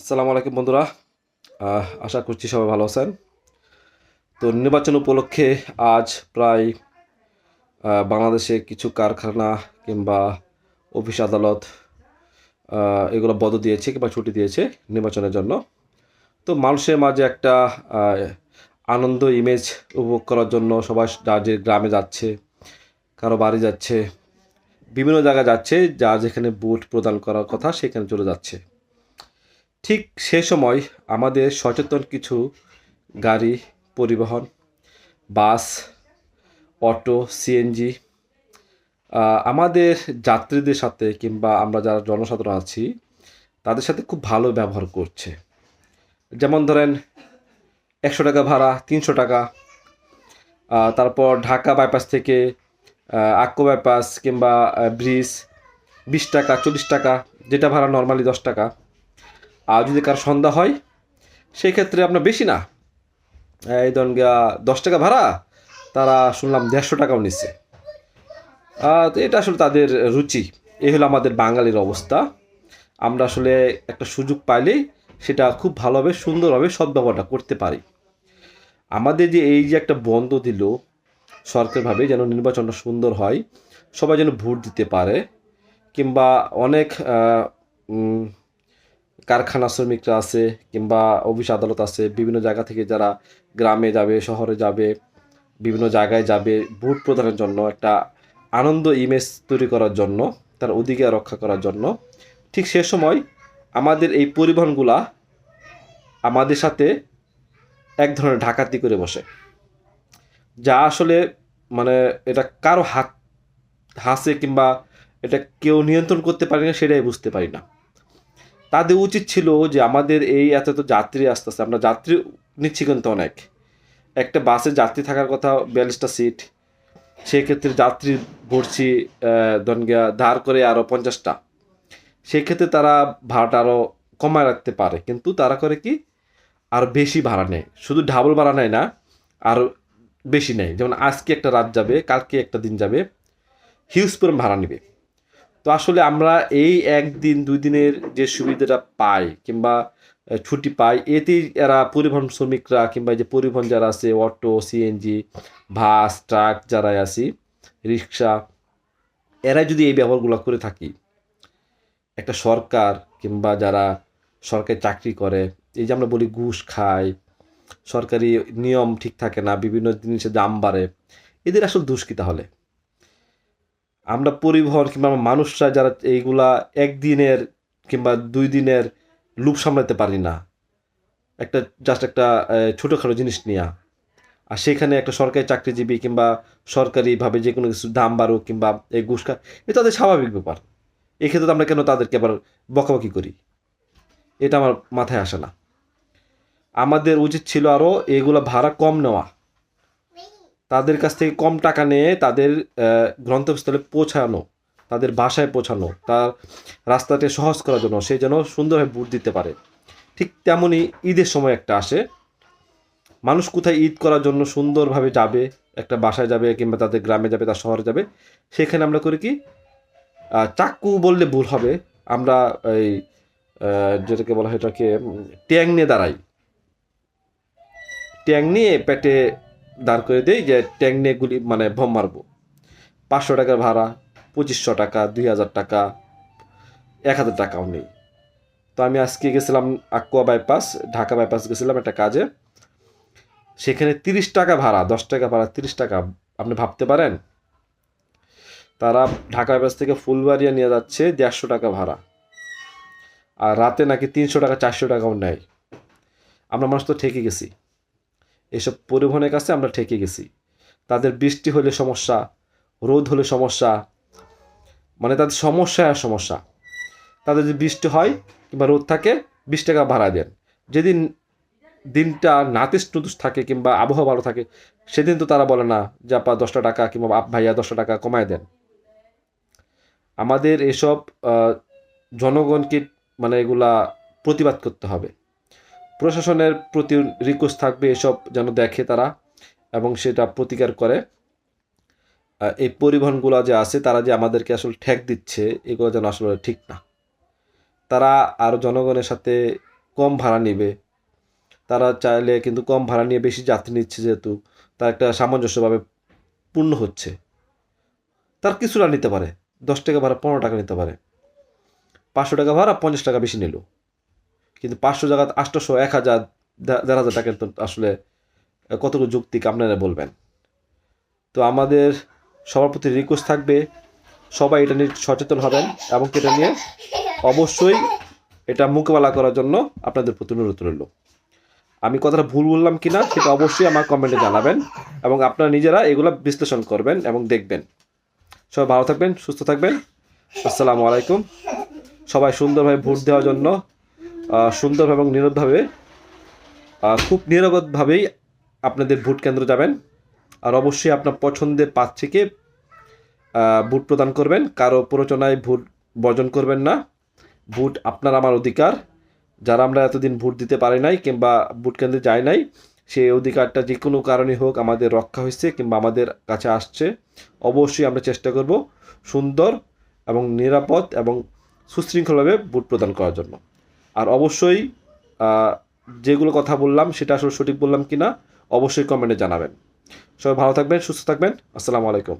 আসসালামু আলাইকুম বন্ধুরা। আশা করছি সবাই ভালো আছেন। তো নির্বাচন উপলক্ষে আজ প্রায় বাংলাদেশে কিছু কারখানা কিংবা অফিস আদালত এগুলো বন্ধ দিয়েছে কিংবা ছুটি দিয়েছে নির্বাচনের জন্য। তো মানুষের মাঝে একটা আনন্দ ইমেজ উপভোগ করার জন্য সবাই যার যে গ্রামে যাচ্ছে, কারও বাড়ি যাচ্ছে, বিভিন্ন জায়গায় যাচ্ছে, যা যেখানে বুট প্রদান করার কথা সেখানে চলে যাচ্ছে। ঠিক সে সময় আমাদের সচেতন কিছু গাড়ি পরিবহন, বাস, অটো সিএনজি আমাদের যাত্রীদের সাথে কিংবা আমরা যারা জনসাধারণ আছি, তাদের সাথে খুব ভালো ব্যবহার করছে। যেমন ধরেন একশো টাকা ভাড়া, তিনশো টাকা তারপর ঢাকা বাইপাস থেকে আক্কো বাইপাস কিংবা ব্রিজ, বিশ টাকা, চল্লিশ টাকা, যেটা ভাড়া নর্মালি দশ টাকা। আর যদি কার সন্ধ্যা হয় সেই ক্ষেত্রে আপনার বেশি না। এই ধরুন দশ টাকা ভাড়া, তারা শুনলাম দেড়শো টাকাও নিচ্ছে। তো এটা আসলে তাদের রুচি। এই হলো আমাদের বাঙালির অবস্থা। আমরা আসলে একটা সুযোগ পাইলেই সেটা খুব ভালোভাবে, সুন্দরভাবে সদ্ব্যবহারটা করতে পারি। আমাদের যে এই যে একটা বন্ধ দিল, সরকারভাবে যেন নির্বাচনটা সুন্দর হয়, সবাই যেন ভোট দিতে পারে, কিংবা অনেক কারখানা শ্রমিকরা আছে কিংবা অফিস আদালত আছে, বিভিন্ন জায়গা থেকে যারা গ্রামে যাবে, শহরে যাবে, বিভিন্ন জায়গায় যাবে, ভোট প্রদানের জন্য একটা আনন্দ ইমেজ তৈরি করার জন্য, তার অধিকার রক্ষা করার জন্য। ঠিক সে সময় আমাদের এই পরিবহনগুলা আমাদের সাথে এক ধরনের ঢাকাতি করে বসে। যা আসলে মানে এটা কারও হাত, হাসে কিংবা এটা কেউ নিয়ন্ত্রণ করতে পারি না, সেটাই বুঝতে পারি না। তাদের উচিত ছিল যে আমাদের এই এত তো যাত্রী আসতে আসতে, আমরা যাত্রী নিচ্ছি কিন্তু অনেক। একটা বাসে যাত্রী থাকার কথা বিয়াল্লিশটা সিট সেক্ষেত্রে যাত্রী ভরছি গিয়া ধার করে আরও পঞ্চাশটা। সেক্ষেত্রে তারা ভাড়াটা আরও কমায় রাখতে পারে, কিন্তু তারা করে কি? আরও বেশি ভাড়া নেয়। শুধু ডাবল ভাড়া নেয় না আরও বেশি নেয়। যেমন আজকে একটা রাত যাবে, কালকে একটা দিন যাবে হিউজ পরিমাণ ভাড়া নেবে। তো আসলে আমরা এই একদিন, দুই দিনের যে সুবিধাটা পাই কিংবা ছুটি পাই, এতেই এরা পরিবহন শ্রমিকরা কিংবা যে পরিবহন যারা আছে, অটো সিএনজি বাস, ট্রাক যারা আছি, রিক্সা, এরাই যদি এই ব্যবহারগুলো করে থাকি, একটা সরকার কিংবা যারা সরকারি চাকরি করে, এই যে আমরা বলি ঘুষ খায়, সরকারি নিয়ম ঠিক থাকে না, বিভিন্ন জিনিসের দাম বাড়ে, এদের আসলে দোষ কি তাহলে আমরা পরিবহন কিংবা মানুষরা যারা এইগুলা একদিনের কিংবা দুই দিনের লুপ সামলাতে পারি না। একটা জাস্ট একটা ছোটোখাটো জিনিস নিয়া। আর সেখানে একটা সরকারি চাকরিজীবী কিংবা সরকারিভাবে যে কোনো কিছু দাম বাড়ুক কিংবা এই ঘুষখা এ তাদের স্বাভাবিক ব্যাপার। এক্ষেত্রে তো আমরা কেন তাদেরকে আবার বকাবকি করি? এটা আমার মাথায় আসে না। আমাদের উচিত ছিল আরও এগুলো ভাড়া কম নেওয়া। তাদের কাছ থেকে কম টাকা নিয়ে তাদের গন্তব্যস্থলে পৌঁছানো, তাদের বাসায় পৌঁছানো, তার রাস্তাটি সহজ করার জন্য সে যেন সুন্দরভাবে বুট দিতে পারে। ঠিক তেমনই ঈদের সময় একটা আসে। মানুষ কোথায় ঈদ করার জন্য সুন্দরভাবে যাবে, একটা বাসায় যাবে কিংবা তাদের গ্রামে যাবে, তার শহরে যাবে, সেখানে আমরা করি কি চাকু বললে ভুল হবে। আমরা এই যেটাকে বলা হয় এটাকে ট্যাং নিয়ে দাঁড়াই। ট্যাং নিয়ে পেটে দাঁড় করে দেই যে ট্যাং নিয়ে গুলি মানে ভম মারবো। পাঁচশো টাকার ভাড়া, পঁচিশশো টাকা, দুই হাজার টাকা, এক হাজার টাকাও নেই। তো আমি আজকে গেছিলাম আকুয়া বাইপাস ঢাকা বাইপাস গেছিলাম একটা কাজে। সেখানে তিরিশ টাকা ভাড়া, দশ টাকা ভাড়া, তিরিশ টাকা, আপনি ভাবতে পারেন? তারা ঢাকা বাইপাস থেকে ফুলবাড়িয়া নিয়ে যাচ্ছে দেড়শো টাকা ভাড়া। আর রাতে নাকি তিনশো টাকা, চারশো টাকাও নেয়। আমরা মানুষ তো ঠেকে গেছি। এসব পরিবহনের কাছে আমরা ঠেকে গেছি। তাদের বৃষ্টি হলে সমস্যা, রোদ হলে সমস্যা মানে তাদের সমস্যা আর সমস্যা। তাদের যদি বৃষ্টি হয় কিংবা রোদ থাকে, বিশ টাকা ভাড়া দেন। যেদিন দিনটা নাতিস থাকে কিংবা আবহাওয়া ভালো থাকে, সেদিন তো তারা বলে না যে, আপা দশটা টাকা কিংবা আপ ভাইয়া দশটা টাকা কমায় দেন। আমাদের এসব জনগণকে মানে এগুলা প্রতিবাদ করতে হবে। প্রশাসনের প্রতি রিকোয়েস্ট থাকবে এসব যেন দেখে তারা এবং সেটা প্রতিকার করে। এই পরিবহনগুলো যে আছে, তারা যে আমাদেরকে আসলে ঠেক দিচ্ছে, এগুলো যেন আসলে ঠিক না। তারা আরও জনগণের সাথে কম ভাড়া নেবে। তারা চাইলে কিন্তু কম ভাড়া নিয়ে বেশি যাত্রী নিচ্ছে যেহেতু তার একটা সামঞ্জস্যভাবে পূর্ণ হচ্ছে। তার কিছুটা নিতে পারে, দশ টাকা ভাড়া, পনেরো টাকা নিতে পারে। পাঁচশো টাকা ভাড়া, পঞ্চাশ টাকা বেশি নিল। কিন্তু পাঁচশো জায়গা আটশোশো এক হাজার দেড় হাজার টাকা তো আসলে কতটুকু যুক্তিক আপনারা বলবেন। তো আমাদের সবার প্রতি রিকোয়েস্ট থাকবে, সবাই এটা নিয়ে সচেতন হবেন এবং এটা নিয়ে অবশ্যই এটা মোকাবেলা করার জন্য আপনাদের প্রতি অনুরোধ রইল। আমি কথাটা ভুল বললাম কিনা সেটা অবশ্যই আমার কমেন্টে জানাবেন এবং আপনারা নিজেরা এগুলো বিশ্লেষণ করবেন এবং দেখবেন। সবাই ভালো থাকবেন, সুস্থ থাকবেন। আসসালামু আলাইকুম। সবাই সুন্দরভাবে ভোট দেওয়ার জন্য সুন্দর এবং নীরবভাবে খুব নিরাপদভাবেই আপনাদের ভোট কেন্দ্র যাবেন। আর অবশ্যই আপনার পছন্দের প্রার্থীকে ভোট প্রদান করবেন। কারও প্ররোচনায় ভোট বর্জন করবেন না। ভোট আপনার আমার অধিকার। যারা আমরা এতদিন ভোট দিতে পারি নাই কিংবা ভোট কেন্দ্রে যাই নাই, সেই অধিকারটা যে কোনো কারণে হোক আমাদের রক্ষা হয়েছে কিংবা আমাদের কাছে আসছে। অবশ্যই আমরা চেষ্টা করব সুন্দর এবং নিরাপদ এবং সুশৃঙ্খলভাবে ভোট প্রদান করার জন্য। আর অবশ্যই যেগুলো কথা বললাম, সেটা আসলে সঠিক বললাম কি না অবশ্যই কমেন্টে জানাবেন। সবাই ভালো থাকবেন, সুস্থ থাকবেন, আসসালামু আলাইকুম।